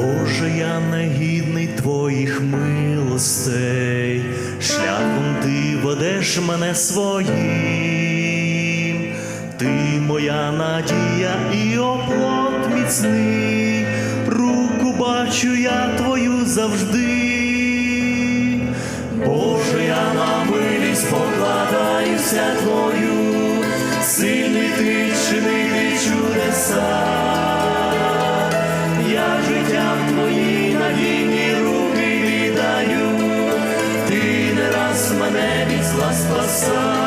Боже, я негідний твоїх милостей, шляхом ти ведеш мене своїм, ти моя надія і оплот міцний, руку бачу я твою завжди. Боже, я на милість покладаюся твою, зла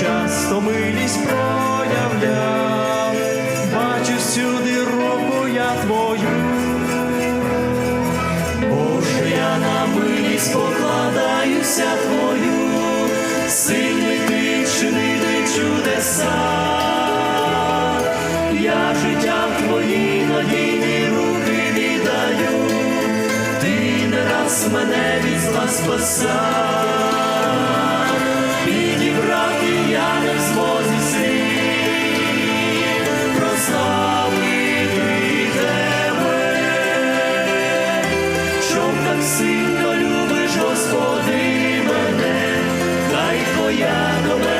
часто милість проявляв, бачу всюди руку я твою. Боже, я на милість покладаюся твою, сильний ти чинити чудеса. Я життя в твої надійні руки віддаю, ти не раз мене від зла спасав, сильно любиш, Господи, мене, дай твоя до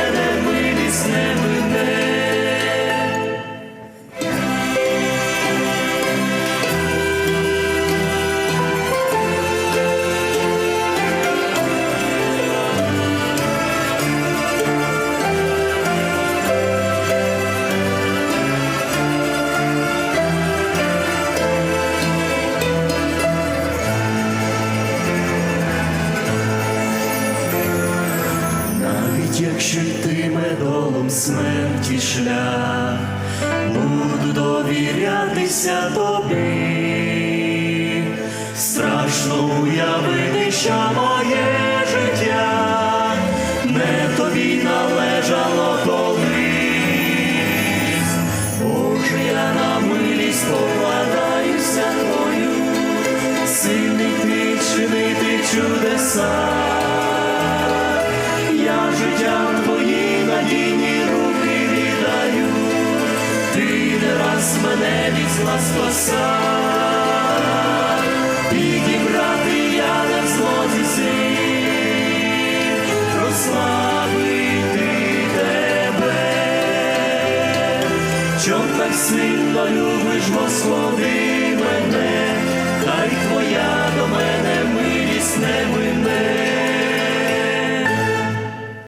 Навіть якщо йтиме долом смерті шлях, буду довірятися тобі, страшно уявити, що моє життя не тобі належало колись. Боже, я на милість покладаюся твою, сильний ти чинити чудеса. Мене зла спаса, підібрати я на злоті прославити тебе, чом так сильно любиш, Господи, мене,